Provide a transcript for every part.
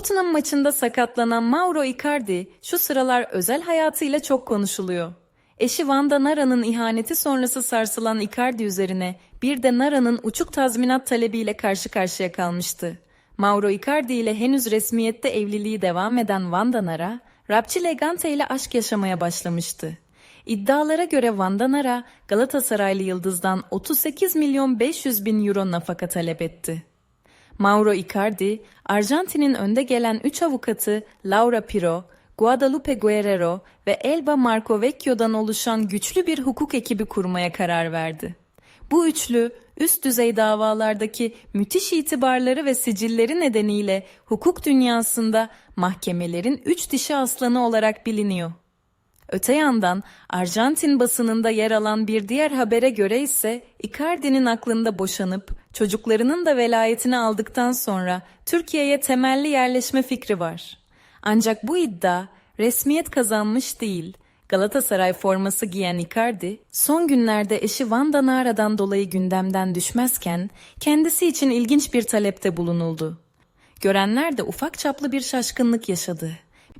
Tottenham maçında sakatlanan Mauro Icardi şu sıralar özel hayatıyla çok konuşuluyor. Eşi Vanda Nara'nın ihaneti sonrası sarsılan Icardi üzerine bir de Nara'nın uçuk tazminat talebiyle karşı karşıya kalmıştı. Mauro Icardi ile henüz resmiyette evliliği devam eden Vanda Nara, rapçi Legante ile aşk yaşamaya başlamıştı. İddialara göre Vanda Nara, Galatasaraylı yıldızdan 38 milyon 500 bin euro nafaka talep etti. Mauro Icardi, Arjantin'in önde gelen 3 avukatı Laura Piro, Guadalupe Guerrero ve Elba Marco Vecchio'dan oluşan güçlü bir hukuk ekibi kurmaya karar verdi. Bu üçlü, üst düzey davalardaki müthiş itibarları ve sicilleri nedeniyle hukuk dünyasında mahkemelerin üç dişi aslanı olarak biliniyor. Öte yandan Arjantin basınında yer alan bir diğer habere göre ise Icardi'nin aklında boşanıp çocuklarının da velayetini aldıktan sonra Türkiye'ye temelli yerleşme fikri var. Ancak bu iddia resmiyet kazanmış değil. Galatasaray forması giyen Icardi, son günlerde eşi Vanda Nara'dan dolayı gündemden düşmezken kendisi için ilginç bir talepte bulunuldu. Görenler de ufak çaplı bir şaşkınlık yaşadı.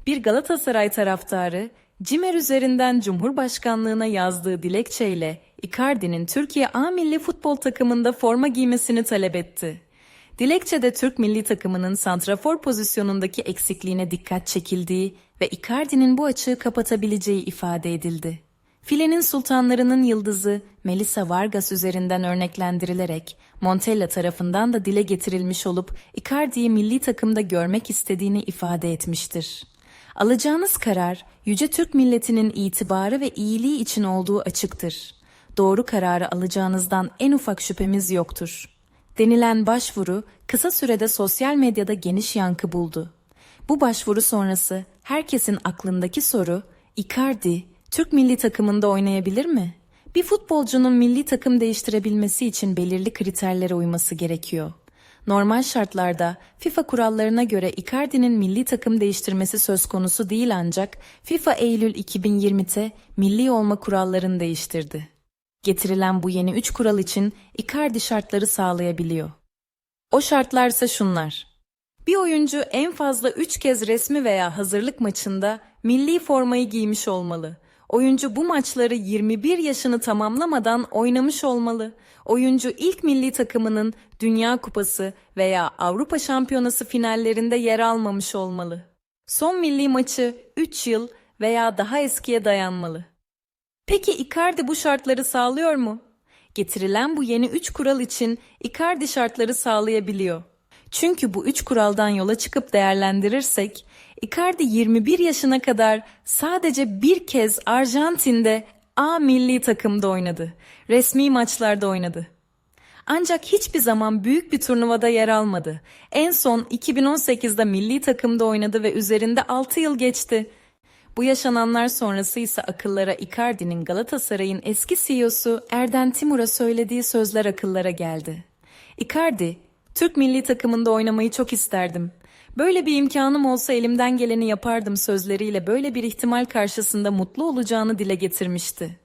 Bir Galatasaray taraftarı Cimer üzerinden Cumhurbaşkanlığına yazdığı dilekçeyle Icardi'nin Türkiye A milli futbol takımında forma giymesini talep etti. Dilekçede Türk milli takımının santrafor pozisyonundaki eksikliğine dikkat çekildiği ve Icardi'nin bu açığı kapatabileceği ifade edildi. Filenin sultanlarının yıldızı Melissa Vargas üzerinden örneklendirilerek Montella tarafından da dile getirilmiş olup Icardi'yi milli takımda görmek istediğini ifade etmiştir. Alacağınız karar yüce Türk milletinin itibarı ve iyiliği için olduğu açıktır. Doğru kararı alacağınızdan en ufak şüphemiz yoktur. Denilen başvuru kısa sürede sosyal medyada geniş yankı buldu. Bu başvuru sonrası herkesin aklındaki soru Icardi Türk milli takımında oynayabilir mi? Bir futbolcunun milli takım değiştirebilmesi için belirli kriterlere uyması gerekiyor. Normal şartlarda FIFA kurallarına göre Icardi'nin milli takım değiştirmesi söz konusu değil ancak FIFA Eylül 2020'te milli olma kurallarını değiştirdi. Getirilen bu yeni 3 kural için Icardi şartları sağlayabiliyor. O şartlar ise şunlar. Bir oyuncu en fazla 3 kez resmi veya hazırlık maçında milli formayı giymiş olmalı. Oyuncu bu maçları 21 yaşını tamamlamadan oynamış olmalı. Oyuncu ilk milli takımının Dünya Kupası veya Avrupa Şampiyonası finallerinde yer almamış olmalı. Son milli maçı 3 yıl veya daha eskiye dayanmalı. Peki Icardi bu şartları sağlıyor mu? Getirilen bu yeni 3 kural için Icardi şartları sağlayabiliyor. Çünkü bu 3 kuraldan yola çıkıp değerlendirirsek, Icardi 21 yaşına kadar sadece bir kez Arjantin'de A milli takımda oynadı. Resmi maçlarda oynadı. Ancak hiçbir zaman büyük bir turnuvada yer almadı. En son 2018'de milli takımda oynadı ve üzerinde 6 yıl geçti. Bu yaşananlar sonrası ise akıllara Icardi'nin Galatasaray'ın eski CEO'su Erden Timur'a söylediği sözler akıllara geldi. Icardi, Türk milli takımında oynamayı çok isterdim. Böyle bir imkanım olsa elimden geleni yapardım sözleriyle böyle bir ihtimal karşısında mutlu olacağını dile getirmişti.